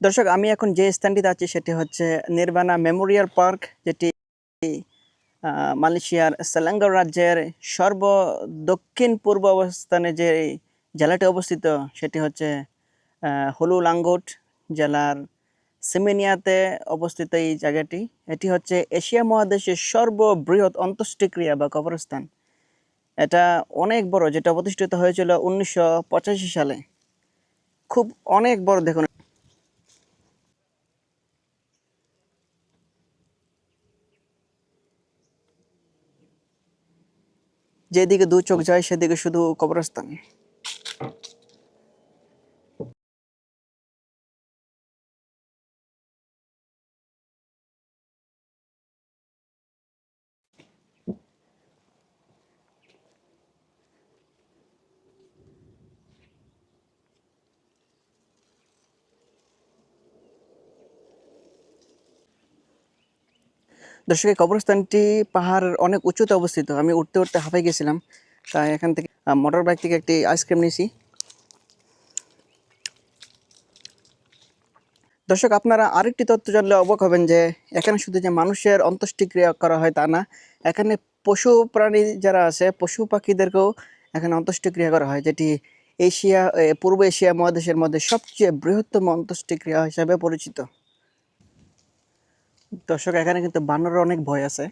দর্শক আমি এখন যে স্থানটিতে আছি সেটি হচ্ছে নির্বাণা মেমোরিয়াল পার্ক যেটি মালয়েশিয়ার সেলাঙ্গার রাজ্যের সর্ব দক্ষিণ পূর্ব অবস্থানে যে জেলাটি অবস্থিত সেটি হচ্ছে আহ, হুলু লাঙ্গুট জেলার সিমেনিয়াতে অবস্থিত এই জায়গাটি। এটি হচ্ছে এশিয়া মহাদেশের সর্ববৃহৎ অন্ত্যেষ্টিক্রিয়া বা কবরস্থান। এটা অনেক বড় যেটা প্রতিষ্ঠিত হয়েছিল উনিশশো পঁচাশি সালে। খুব অনেক বড় দেখুন। যেদিকে দু চোখ যায় সেদিকে শুধু কবরস্থান দর্শক এই কবরস্থানটি পাহাড়ের অনেক উঁচুতে অবস্থিত। আমি উঠতে উঠতে হাঁপাই গেছিলাম, তাই এখান থেকে মোটর বাইক থেকে একটি আইসক্রিম নিয়েছি। দর্শক, আপনারা আরেকটি তথ্য জানলে অবাক হবেন যে, এখানে শুধু যে মানুষের অন্ত্যেষ্টিক্রিয়া করা হয় তা না, এখানে পশু প্রাণী যারা আছে, পশু পাখিদেরকেও এখানে অন্ত্যেষ্টিক্রিয়া করা হয়, যেটি এশিয়া পূর্ব এশিয়া মহাদেশের মধ্যে সবচেয়ে বৃহত্তম অন্ত্যেষ্টিক্রিয়া হিসাবে পরিচিত। দর্শক এখানে কিন্তু বানরের অনেক ভয় আছে।